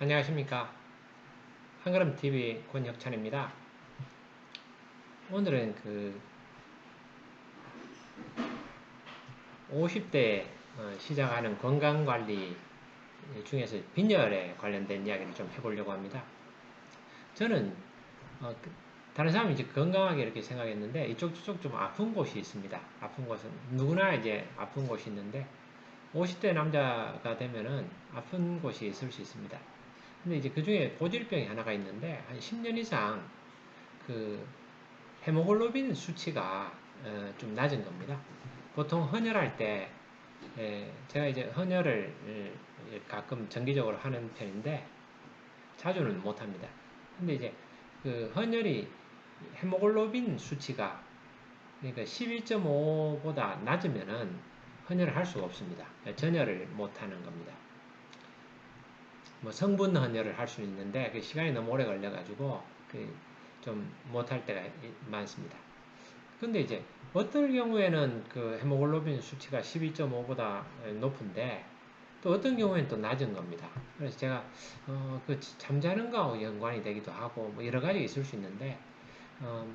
안녕하십니까. 한걸음TV 권혁찬입니다. 오늘은 그 50대 어, 시작하는 건강관리 중에서 빈혈에 관련된 이야기를 좀 해보려고 합니다. 저는 어, 그 다른 사람이 이제 건강하게 이렇게 생각했는데 이쪽 저쪽 좀 아픈 곳이 있습니다. 아픈 곳은 누구나 이제 아픈 곳이 있는데 50대 남자가 되면은 아픈 곳이 있을 수 있습니다 근데 이제 그 중에 고질병이 하나가 있는데 한 10년 이상 그 헤모글로빈 수치가 어, 좀 낮은 겁니다. 보통 헌혈할 때 제가 이제 헌혈을 가끔 정기적으로 하는 편인데 자주는 못합니다. 근데 이제 그 헌혈이 헤모글로빈 수치가 그러니까 11.5보다 낮으면은 헌혈을 할 수가 없습니다. 전혈을 못하는 겁니다. 뭐 성분 헌혈을 할 수 있는데 그 시간이 너무 오래 걸려가지고 그 좀 못할 때가 많습니다. 근데 이제 어떤 경우에는 그 헤모글로빈 수치가 12.5보다 높은데 또 어떤 경우에는 또 낮은 겁니다. 그래서 제가 어, 그 잠자는 거하고 연관이 되기도 하고 뭐 여러 가지 있을 수 있는데 어,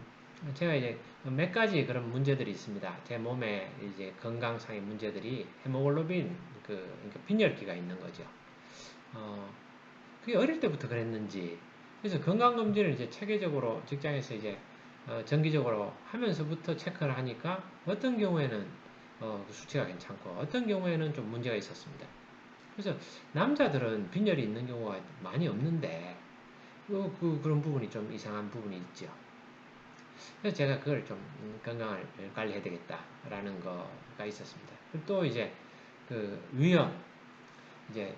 제가 이제 몇 가지 그런 문제들이 있습니다. 제 몸에 이제 건강상의 문제들이 헤모글로빈 그 그러니까 빈혈기가 있는 거죠. 어, 그게 어릴 때부터 그랬는지 그래서 건강검진을 이제 체계적으로 직장에서 이제 어, 정기적으로 하면서부터 체크를 하니까 어떤 경우에는 어, 그 수치가 괜찮고 어떤 경우에는 좀 문제가 있었습니다. 그래서 남자들은 빈혈이 있는 경우가 많이 없는데 그, 그, 그런 부분이 좀 이상한 부분이 있죠. 그래서 제가 그걸 좀 건강을 관리해야 되겠다라는 거가 있었습니다. 또 이제 그 위험 이제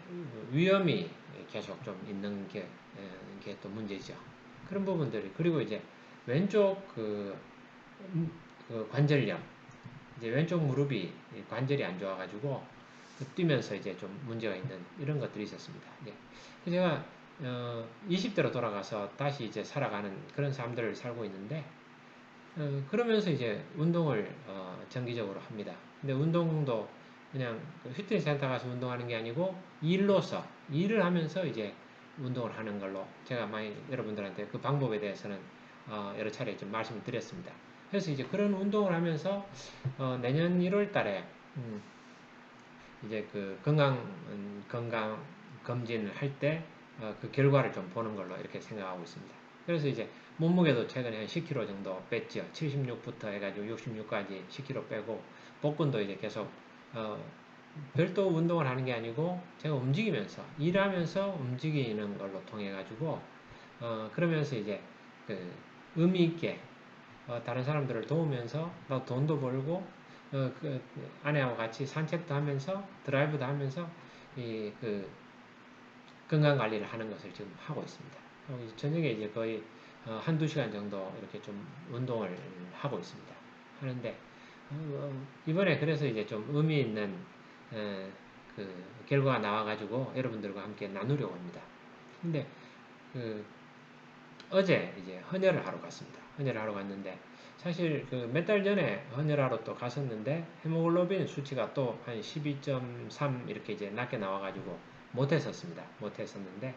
위험이 계속 좀 있는 게, 게또 문제죠. 그런 부분들이 그리고 이제 왼쪽 그, 음, 그 관절염 이제 왼쪽 무릎이 관절이 안 좋아가지고 그 뛰면서 이제 좀 문제가 있는 이런 것들이 있었습니다. 네. 제가 어, 20대로 돌아가서 다시 이제 살아가는 그런 삶들을 살고 있는데 어, 그러면서 이제 운동을 어, 정기적으로 합니다. 근데 운동도 그냥 그 휘트니스 센터 가서 운동하는 게 아니고 일로서 일을 하면서 이제 운동을 하는 걸로 제가 많이 여러분들한테 그 방법에 대해서는 어 여러 차례 좀 말씀을 드렸습니다. 그래서 이제 그런 운동을 하면서 어 내년 1월 달에 음 이제 그 건강 음 건강 검진을 할 때그 어 결과를 좀 보는 걸로 이렇게 생각하고 있습니다. 그래서 이제 몸무게도 최근에 한 10kg 정도 뺐죠. 76부터 해가지고 66까지 10kg 빼고 복근도 이제 계속 어, 별도 운동을 하는 게 아니고 제가 움직이면서 일하면서 움직이는 걸로 통해 가지고 어, 그러면서 이제 그 의미 있게 어, 다른 사람들을 도우면서 나 돈도 벌고 어, 그 아내하고 같이 산책도 하면서 드라이브도 하면서 이 그 건강 관리를 하는 것을 지금 하고 있습니다. 저녁에 이제 거의 어, 한두 시간 정도 이렇게 좀 운동을 하고 있습니다. 하는데 어, 이번에 그래서 이제 좀 의미 있는 에, 그 결과가 나와가지고 여러분들과 함께 나누려고 합니다. 근데 그 어제 이제 헌혈을 하러 갔습니다. 헌혈을 하러 갔는데 사실 그 몇 달 전에 헌혈하러 또 갔었는데 헤모글로빈 수치가 또 한 12.3 이렇게 이제 낮게 나와가지고 못했었습니다. 못했었는데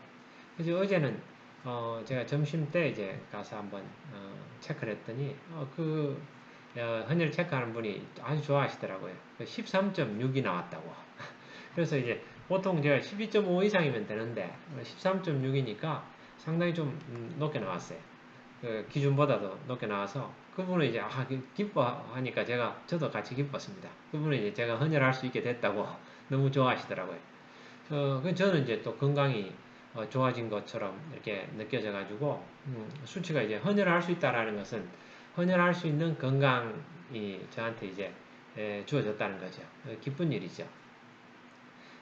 그래서 어제는 어 제가 점심 때 이제 가서 한번 어 체크를 했더니 어 그 어, 헌혈 체크하는 분이 아주 좋아하시더라고요. 13.6이 그 나왔다고. 그래서 이제 보통 제가 12.5 이상이면 되는데 13.6이니까 상당히 좀 음, 높게 나왔어요. 그 기준보다도 높게 나와서 그분은 이제 아, 기뻐하니까 제가 저도 같이 기뻤습니다. 그분은 이제 제가 헌혈할 수 있게 됐다고 너무 좋아하시더라고요. 어, 그 저는 이제 또 건강이 어, 좋아진 것처럼 이렇게 느껴져 가지고 음, 수치가 이제 헌혈할 수 있다라는 것은 헌혈할 수 있는 건강이 저한테 이제 주어졌다는 거죠. 어, 기쁜 일이죠.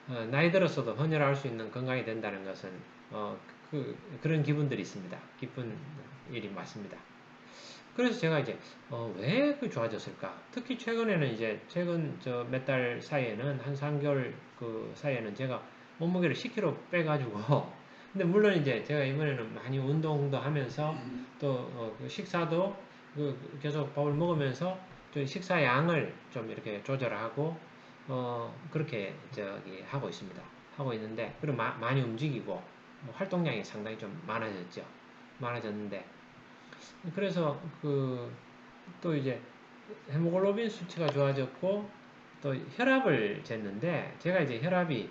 어, 나이 들었어도 헌혈할 수 있는 건강이 된다는 것은 어, 그, 그런 기분들이 있습니다. 기쁜 일이 맞습니다. 그래서 제가 이제 어, 왜그 좋아졌을까? 특히 최근에는 이제 최근 저 몇 달 사이에는 한 3개월 그 사이에는 제가 몸무게를 10kg 빼가지고 근데 물론 이제 제가 이번에는 많이 운동도 하면서 또 어, 그 식사도 그 계속 밥을 먹으면서 식사 양을 좀 이렇게 조절하고 어 그렇게 저기 하고 있습니다. 하고 있는데 그리고 마, 많이 움직이고 활동량이 상당히 좀 많아졌죠. 많아졌는데 그래서 그 또 이제 헤모글로빈 수치가 좋아졌고 또 혈압을 쟀는데 제가 이제 혈압이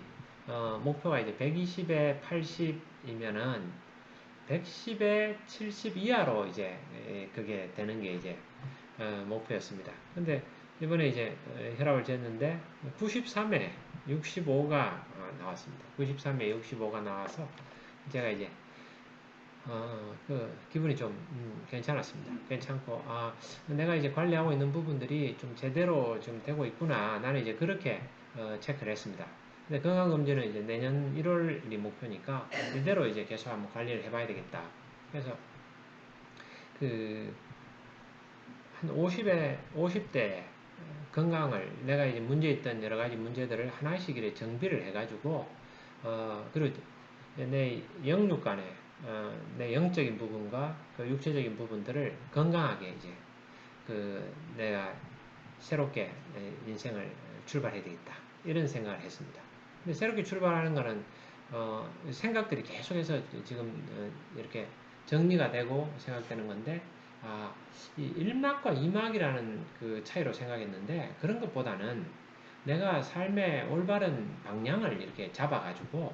어 목표가 이제 120에 80이면은 110에 70 이하로 이제 그게 되는 게 이제 어 목표였습니다. 근데 이번에 이제 혈압을 쟀는데 93에 65가 나왔습니다. 93에 65가 나와서 제가 이제 어, 그 기분이 좀 음, 괜찮았습니다. 괜찮고 아 내가 이제 관리하고 있는 부분들이 좀 제대로 좀 되고 있구나. 나는 이제 그렇게 어, 체크를 했습니다. 근데 건강검진은 이제 내년 1월이 목표니까 이대로 이제 계속 한번 관리를 해봐야 되겠다. 그래서 그 한 50에 50대 건강을 내가 이제 문제 있던 여러 가지 문제들을 하나씩 이렇게 정비를 해가지고 어 그리고 내 영육 간에 어, 내 영적인 부분과 그 육체적인 부분들을 건강하게 이제 그 내가 새롭게 인생을 출발해야 되겠다 이런 생각을 했습니다. 근데 새롭게 출발하는 거는 어, 생각들이 계속해서 지금 어, 이렇게 정리가 되고 생각되는 건데 아, 이 1막과 2막이라는 그 차이로 생각했는데 그런 것보다는 내가 삶의 올바른 방향을 이렇게 잡아가지고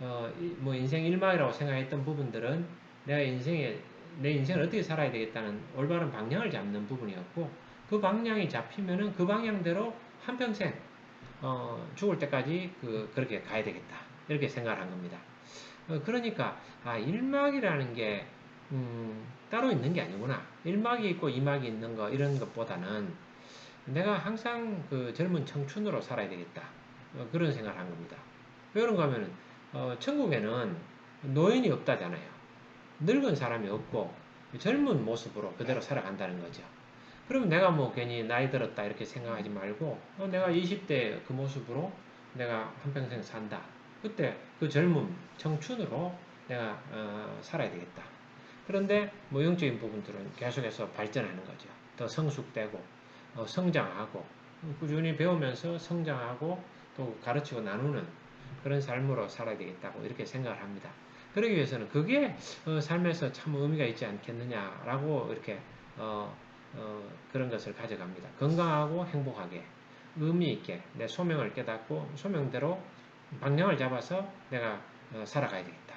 어, 뭐 인생 1막이라고 생각했던 부분들은 내가 인생에 내 인생을 어떻게 살아야 되겠다는 올바른 방향을 잡는 부분이었고 그 방향이 잡히면은 그 방향대로 한평생 어, 죽을 때까지 그, 그렇게 가야 되겠다 이렇게 생각을 한 겁니다. 어, 그러니까 아 1막이라는 게 음, 따로 있는 게 아니구나. 1막이 있고 2막이 있는 거 이런 것보다는 내가 항상 그 젊은 청춘으로 살아야 되겠다. 어, 그런 생각을 한 겁니다. 왜 그런가 하면은 어, 천국에는 노인이 없다잖아요. 늙은 사람이 없고 젊은 모습으로 그대로 살아간다는 거죠. 그러면 내가 뭐 괜히 나이 들었다 이렇게 생각하지 말고 어, 내가 20대 그 모습으로 내가 한평생 산다. 그때 그 젊은 청춘으로 내가 어, 살아야 되겠다. 그런데 뭐 영적인 부분들은 계속해서 발전하는 거죠. 더 성숙되고 어, 성장하고 꾸준히 배우면서 성장하고 또 가르치고 나누는 그런 삶으로 살아야 되겠다고 이렇게 생각을 합니다. 그러기 위해서는 그게 어, 삶에서 참 의미가 있지 않겠느냐라고 이렇게 어, 어, 그런 것을 가져갑니다. 건강하고 행복하게 의미 있게 내 소명을 깨닫고 소명대로 방향을 잡아서 내가 어, 살아가야 되겠다.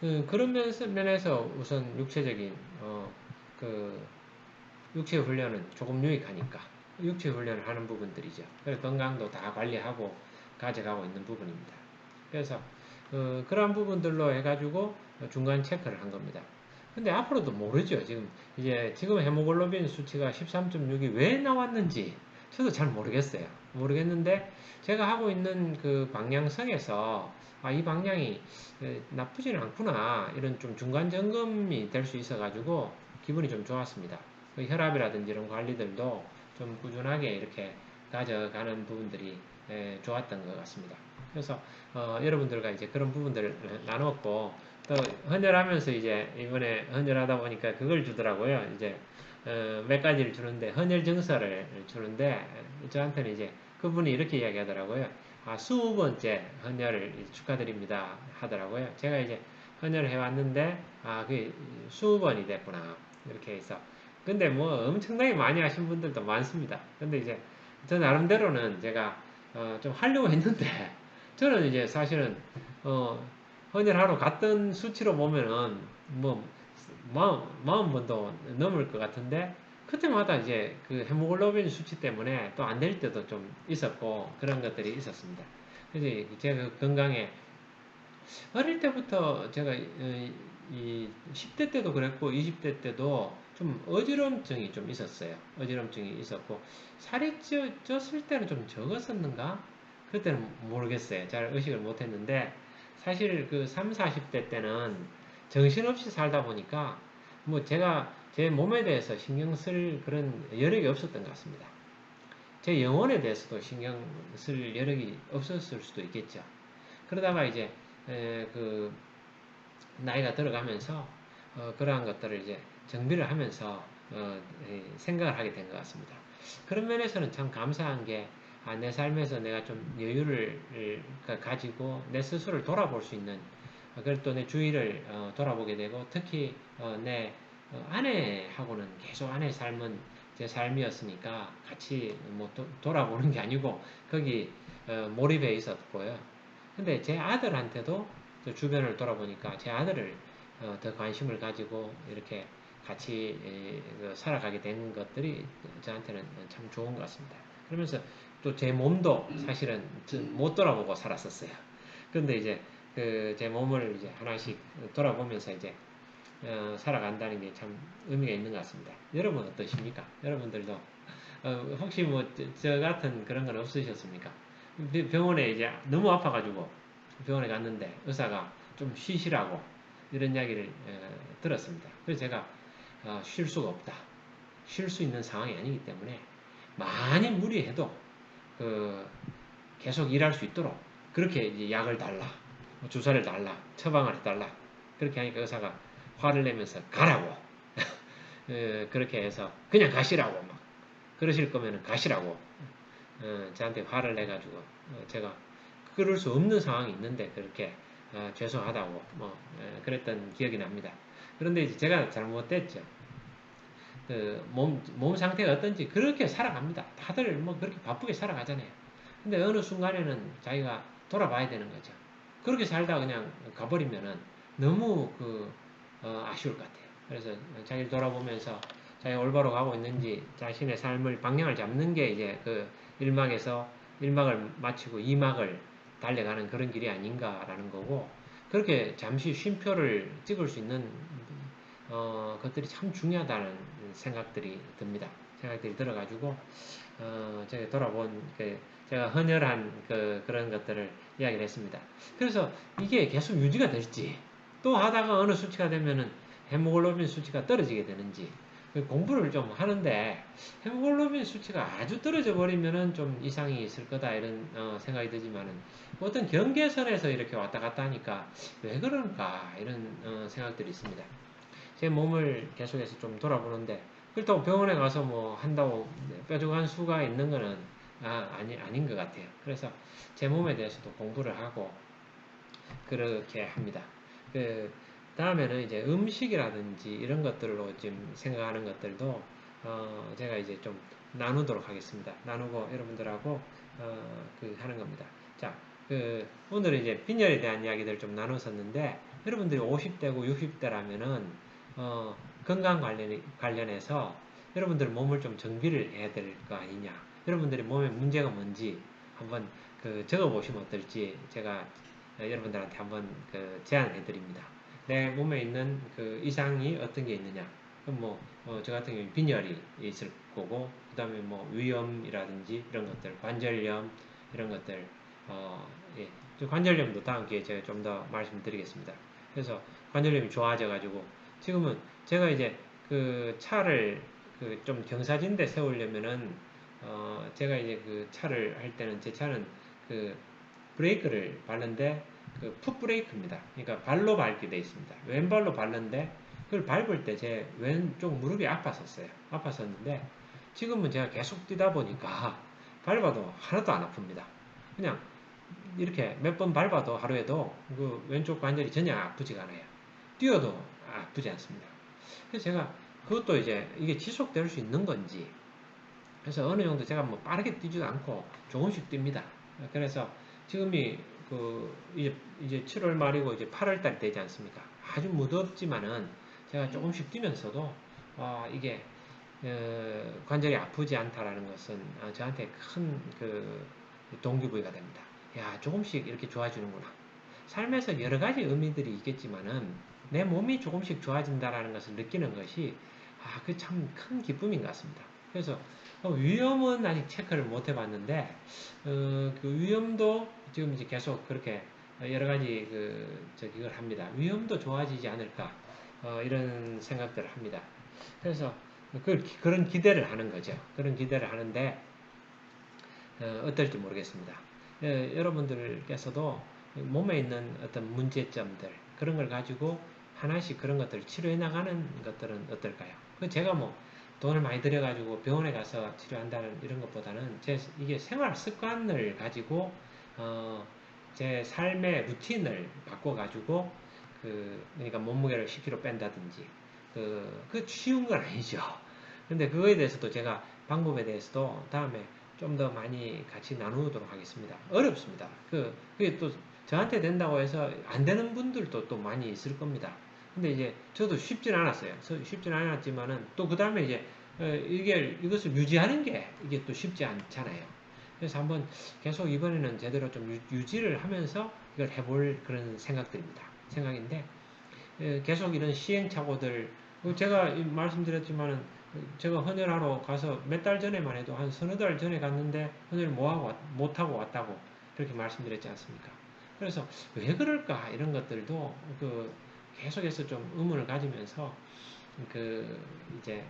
그, 그런 면에서 우선 육체적인 어, 그 육체 훈련은 조금 유익하니까 육체 훈련을 하는 부분들이죠. 그래서 건강도 다 관리하고 가져가고 있는 부분입니다. 그래서 어, 그러한 부분들로 해가지고 중간 체크를 한 겁니다. 근데 앞으로도 모르죠. 지금 이제 지금 헤모글로빈 수치가 13.6이 왜 나왔는지 저도 잘 모르겠어요. 모르겠는데 제가 하고 있는 그 방향성에서 아, 이 방향이 나쁘지는 않구나 이런 좀 중간 점검이 될 수 있어 가지고 기분이 좀 좋았습니다. 그 혈압이라든지 이런 관리들도 좀 꾸준하게 이렇게 가져가는 부분들이 좋았던 것 같습니다. 그래서 어, 여러분들과 이제 그런 부분들을 나눴고 또 헌혈하면서 이제 이번에 헌혈하다 보니까 그걸 주더라고요. 이제 어, 몇 가지를 주는데 헌혈 증서를 주는데 저한테는 이제 그분이 이렇게 이야기하더라고요. 아, 수 번째 헌혈을 축하드립니다 하더라고요. 제가 이제 헌혈을 해왔는데 아, 그게 수 번이 됐구나 이렇게 해서 근데 뭐 엄청나게 많이 하신 분들도 많습니다. 근데 이제 저 나름대로는 제가 어, 좀 하려고 했는데 저는 이제 사실은 어, 헌혈하러 갔던 수치로 보면은 뭐 마흔, 마흔 번도 넘을 것 같은데 그때마다 이제 그 헤모글로빈 수치 때문에 또 안 될 때도 좀 있었고 그런 것들이 있었습니다. 그래서 제가 건강에 어릴 때부터 제가 어, 이 10대 때도 그랬고 20대 때도 좀 어지럼증이 좀 있었어요. 어지럼증이 있었고 살이 쪄, 쪘을 때는 좀 적었었는가? 그때는 모르겠어요. 잘 의식을 못했는데 사실 그 3, 40대 때는 정신없이 살다 보니까 뭐 제가 제 몸에 대해서 신경 쓸 그런 여력이 없었던 것 같습니다. 제 영혼에 대해서도 신경 쓸 여력이 없었을 수도 있겠죠. 그러다가 이제 그 나이가 들어가면서 어 그러한 것들을 이제 정비를 하면서 어 생각을 하게 된 것 같습니다. 그런 면에서는 참 감사한 게 아, 내 삶에서 내가 좀 여유를 가- 가지고 내 스스로를 돌아볼 수 있는 어, 그리고 또 내 주위를 어, 돌아보게 되고 특히 어, 내 어, 아내하고는 계속 아내 삶은 제 삶이었으니까 같이 뭐 도- 돌아보는 게 아니고 거기 어, 몰입해 있었고요. 근데 제 아들한테도 저 주변을 돌아보니까 제 아들을 어, 더 관심을 가지고 이렇게 같이 에, 그 살아가게 된 것들이 저한테는 참 좋은 것 같습니다. 그러면서 또 제 몸도 사실은 저못 돌아보고 살았었어요. 근데 이제 그 제 몸을 이제 하나씩 돌아보면서 이제 어, 살아간다는 게 참 의미가 있는 것 같습니다. 여러분 어떠십니까? 여러분들도 어, 혹시 뭐 저 같은 그런 건 없으셨습니까? 비- 병원에 이제 너무 아파가지고 병원에 갔는데 의사가 좀 쉬시라고 이런 이야기를 어, 들었습니다. 그래서 제가 어, 쉴 수가 없다. 쉴 수 있는 상황이 아니기 때문에 많이 무리해도 그 계속 일할 수 있도록 그렇게 이제 약을 달라, 뭐 주사를 달라, 처방을 해달라 그렇게 하니까 의사가 화를 내면서 가라고 어, 그렇게 해서 그냥 가시라고 막 그러실 거면은 가시라고 어, 저한테 화를 내가지고 어, 제가 그럴 수 없는 상황이 있는데 그렇게 어, 죄송하다고 뭐 에, 그랬던 기억이 납니다. 그런데 이제 제가 잘못됐죠. 그 몸, 몸 상태가 어떤지 그렇게 살아갑니다. 다들 뭐 그렇게 바쁘게 살아가잖아요. 근데 어느 순간에는 자기가 돌아봐야 되는 거죠. 그렇게 살다 그냥 가버리면은 너무 그 어, 아쉬울 것 같아요. 그래서 자기를 돌아보면서 자기가 올바로 가고 있는지 자신의 삶을 방향을 잡는 게 이제 그 1막에서 1막을 마치고 2막을 달려가는 그런 길이 아닌가라는 거고 그렇게 잠시 쉼표를 찍을 수 있는 어, 것들이 참 중요하다는 생각들이 듭니다. 생각들이 들어가지고 어, 제가 돌아본 그 제가 헌혈한 그 그런 것들을 이야기를 했습니다. 그래서 이게 계속 유지가 될지 또 하다가 어느 수치가 되면은 헤모글로빈 수치가 떨어지게 되는지 그 공부를 좀 하는데 헤모글로빈 수치가 아주 떨어져 버리면은 좀 이상이 있을 거다 이런 어, 생각이 들지만은 어떤 경계선에서 이렇게 왔다 갔다 하니까 왜 그런가 이런 어, 생각들이 있습니다. 제 몸을 계속해서 좀 돌아보는데 그렇다고 병원에 가서 뭐 한다고 뾰족한 수가 있는 거는 아, 아니, 아닌 것 같아요. 그래서 제 몸에 대해서도 공부를 하고 그렇게 합니다. 그 다음에는 이제 음식이라든지 이런 것들로 지금 생각하는 것들도 어, 제가 이제 좀 나누도록 하겠습니다. 나누고 여러분들하고 어, 그 하는 겁니다. 자, 그 오늘 이제 빈혈에 대한 이야기들 좀 나눴었는데 여러분들이 50대고 60대라면은 어, 건강 관련 관련해서 여러분들 몸을 좀 정비를 해야 될 거 아니냐. 여러분들이 몸에 문제가 뭔지 한번 그 적어 보시면 어떨지 제가 여러분들한테 한번 그 제안해 드립니다. 내 몸에 있는 그 이상이 어떤 게 있느냐. 그럼 뭐, 어, 저 같은 경우는 빈혈이 있을 거고, 그 다음에 뭐, 위염이라든지 이런 것들, 관절염, 이런 것들, 어, 예. 저 관절염도 다음 기회에 제가 좀 더 말씀드리겠습니다. 그래서 관절염이 좋아져가지고, 지금은 제가 이제 그 차를 그 좀 경사진데 세우려면은, 어, 제가 이제 그 차를 할 때는 제 차는 그 브레이크를 밟는데 그 풋브레이크입니다. 그러니까 발로 밟게 돼 있습니다. 왼발로 밟는데 그걸 밟을 때 제 왼쪽 무릎이 아팠었어요. 아팠었는데 지금은 제가 계속 뛰다 보니까 밟아도 하나도 안 아픕니다. 그냥 이렇게 몇 번 밟아도 하루에도 그 왼쪽 관절이 전혀 아프지가 않아요. 뛰어도 아프지 않습니다. 그래서 제가 그것도 이제 이게 지속될 수 있는 건지 그래서 어느 정도 제가 뭐 빠르게 뛰지도 않고 조금씩 뜁니다. 그래서 지금이 그 이제 이제 7월 말이고 이제 8월 달 되지 않습니까? 아주 무덥지만은 제가 조금씩 뛰면서도 아 이게 어, 관절이 아프지 않다라는 것은 아, 저한테 큰 그 동기부여가 됩니다. 야 조금씩 이렇게 좋아지는구나. 삶에서 여러 가지 의미들이 있겠지만은 내 몸이 조금씩 좋아진다라는 것을 느끼는 것이 아 그 참 큰 기쁨인 것 같습니다. 그래서 어, 위험은 아직 체크를 못 해봤는데 어, 그 위험도 지금 이제 계속 그렇게 여러 가지 그 저기 걸 합니다. 위험도 좋아지지 않을까 어, 이런 생각들을 합니다. 그래서 그, 그런 기대를 하는 거죠. 그런 기대를 하는데 어, 어떨지 모르겠습니다. 예, 여러분들께서도 몸에 있는 어떤 문제점들 그런 걸 가지고 하나씩 그런 것들을 치료해 나가는 것들은 어떨까요? 그 제가 뭐 돈을 많이 들여가지고 병원에 가서 치료한다는 이런 것보다는 제 이게 생활 습관을 가지고 어, 제 삶의 루틴을 바꿔가지고 그 그러니까 몸무게를 10kg 뺀다든지 그, 그 쉬운 건 아니죠. 근데 그거에 대해서도 제가 방법에 대해서도 다음에 좀 더 많이 같이 나누도록 하겠습니다. 어렵습니다. 그, 그게 또 저한테 된다고 해서 안 되는 분들도 또 많이 있을 겁니다. 근데 이제 저도 쉽진 않았어요. 쉽진 않았지만은 또 그 다음에 이제 어, 이게 이것을 유지하는 게 이게 또 쉽지 않잖아요. 그래서 한번 계속 이번에는 제대로 좀 유지를 하면서 이걸 해볼 그런 생각들입니다. 생각인데 계속 이런 시행착오들 제가 말씀드렸지만은 제가 헌혈하러 가서 몇 달 전에만 해도 한 서너 달 전에 갔는데 헌혈 못하고, 못하고 왔다고 그렇게 말씀드렸지 않습니까? 그래서 왜 그럴까 이런 것들도 그 계속해서 좀 의문을 가지면서 그 이제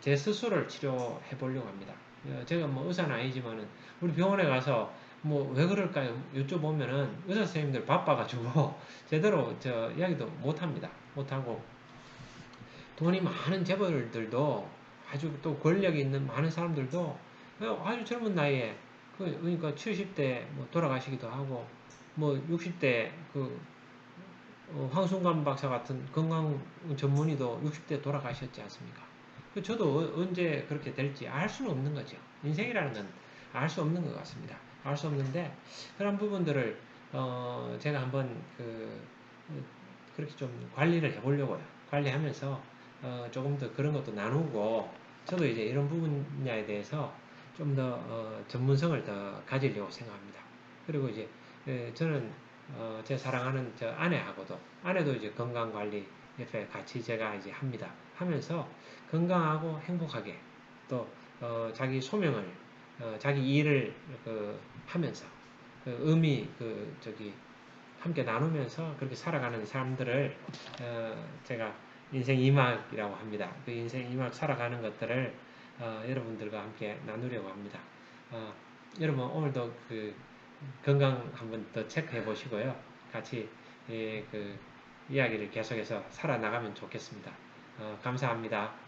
제 스스로를 치료해 보려고 합니다. 어, 제가 뭐 의사는 아니지만은 우리 병원에 가서 뭐 왜 그럴까요? 여쭤보면은 의사 선생님들 바빠가지고 제대로 저 이야기도 못 합니다. 못 하고 돈이 많은 재벌들도 아주 또 권력이 있는 많은 사람들도 아주 젊은 나이에 그 그러니까 70대 뭐 돌아가시기도 하고 뭐 60대 그 어, 황순관 박사 같은 건강 전문의도 60대 돌아가셨지 않습니까? 그 저도 언제 그렇게 될지 알 수는 없는 거죠. 인생이라는 건 알 수 없는 것 같습니다. 알 수 없는데 그런 부분들을 어 제가 한번 그 그렇게 좀 관리를 해보려고요. 관리하면서 어 조금 더 그런 것도 나누고 저도 이제 이런 부분에 대해서 좀더 어 전문성을 더 가지려고 생각합니다. 그리고 이제 저는 어, 제 사랑하는 저 아내하고도 아내도 이제 건강 관리 옆에 같이 제가 이제 합니다. 하면서 건강하고 행복하게 또 어, 자기 소명을 어, 자기 일을 그 하면서 그 의미 그 저기 함께 나누면서 그렇게 살아가는 사람들을 어, 제가 인생 이막이라고 합니다. 그 인생 이막 살아가는 것들을 어, 여러분들과 함께 나누려고 합니다. 어, 여러분 오늘도 그 건강 한번 더 체크해 보시고요. 같이 예, 그 이야기를 계속해서 살아나가면 좋겠습니다. 어, 감사합니다.